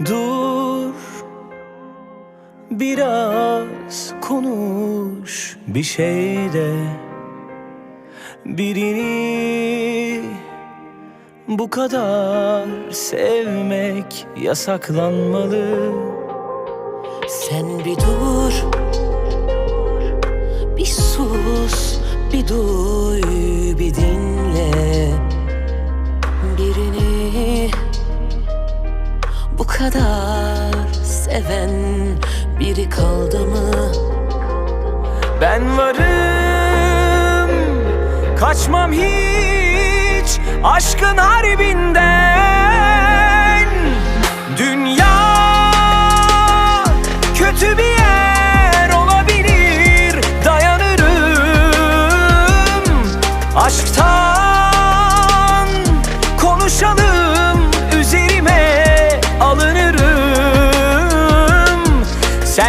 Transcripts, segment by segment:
Dur Biraz konuş bir şey de Birini bu kadar sevmek yasaklanmalı. Sen bir dur Bir sus Bir duy Bir dinle Seven Biri kaldı mı? Ben varım. Kaçmam hiç Aşkın harbinden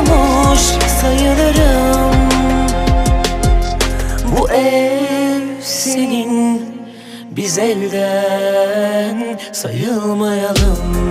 Yaşıyormuş sayılırım. Bu ev senin Biz elden sayılmayalım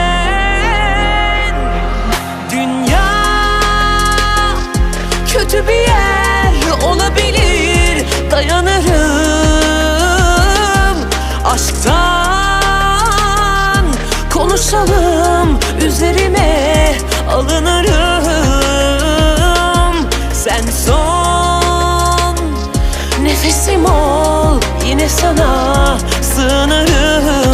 Konuşalım Üzerime alınırım. Sen son Nefesim ol Yine sana sığınırım